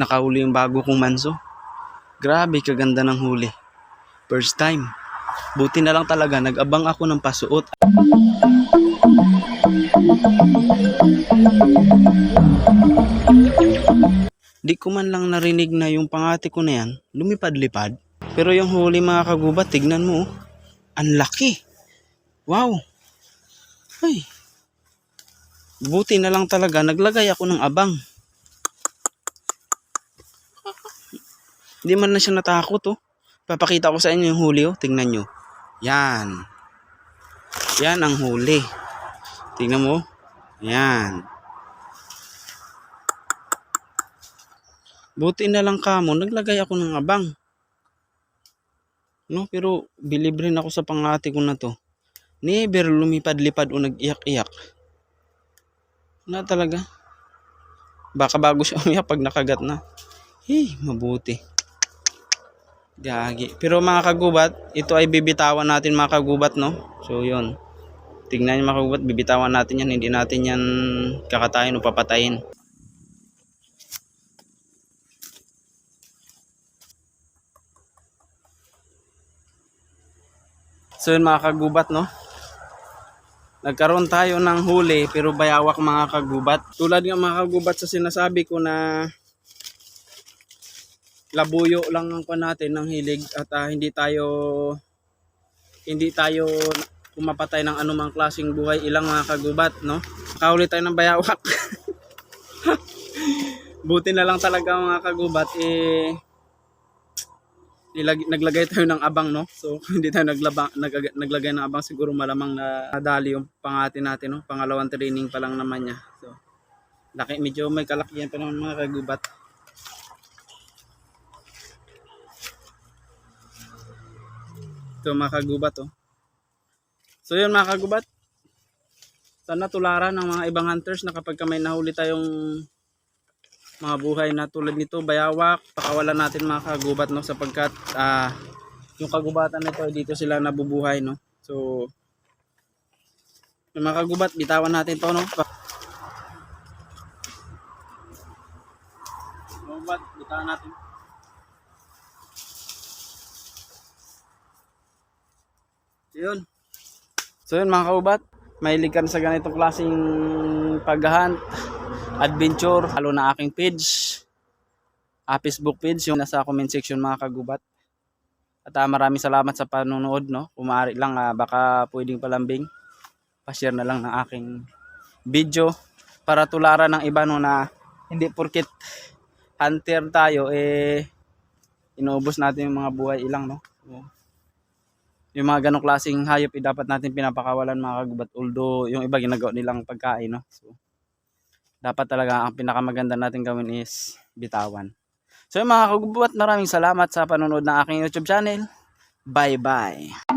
Nakahuli yung bago kong manso. Grabe kaganda ng huli. First time. Buti na lang talaga nag-abang ako ng pasuot. Di ko man lang narinig na yung pangati ko na yan, lumipad-lipad. Pero yung huli mga kagubat, tignan mo, oh. ang laki. Wow. Ay. Buti na lang talaga, naglagay ako ng abang. Hindi man na siya natakot, oh. Papakita ko sa inyo yung huli, oh. Tingnan nyo. Yan. Yan ang huli. Tingnan mo. oh. Yan. Buti na lang kamo, naglagay ako ng abang. No, pero believe rin ako sa pangati ko na to. Never lumipad-lipad o nag-iyak-iyak. Na talaga. Baka bago siya umiyak pag nakagat na. Hey, mabuti. Gagi. Pero mga kagubat, ito ay bibitawan natin mga kagubat, no? So, yun. Tingnan niyo mga kagubat, bibitawan natin yan. Hindi natin yan kakatayin o papatayin. So yun mga kagubat no. Nagkaroon tayo ng huli pero bayawak mga kagubat. Tulad ng mga kagubat sa sinasabi ko na labuyo lang ang natin ng hilig at ah, hindi tayo hindi tayo kumapatay ng anumang klaseng buhay. Ilang mga kagubat no. Nakahuli tayo ng bayawak. Buti na lang talaga mga kagubat eh nilag, naglagay tayo ng abang no? So hindi tayo naglaba, nag, naglagay ng abang. Siguro malamang na nadali yung pangati natin no? Pangalawang training pa lang naman niya. So laki medyo may kalakihan pa naman mga kagubat ito mga kagubat oh. So yun mga kagubat. Sana tularan ng mga ibang hunters na kapag ka may nahuli tayong mga buhay na tulad nito bayawak pakawalan natin mga kagubat no sapagkat ah yung kagubatan nito dito sila nabubuhay no? So yung mga kagubat bitawan natin to no? Kagubat bitawan natin yun so yun mga kagubat mahilig ka sa ganitong klaseng paghahunt adventure, halo na aking page, ah, Facebook page, yung nasa comment section mga kagubat. At ah, maraming salamat sa panonood, no? Kung maaari lang, ah, baka pwedeng palambing, pa-share na lang ng aking video para tularan ng iba no na hindi porkit hunter tayo, eh, inuubos natin yung mga buhay ilang, no? So, yung mga ganong klaseng hayop, eh, dapat natin pinapakawalan mga kagubat. Although, yung iba ginagawa nilang pagkain, no? So, dapat talaga ang pinakamaganda natin gawin is bitawan. So mga kagubuat, maraming salamat sa panonood ng aking YouTube channel. Bye-bye!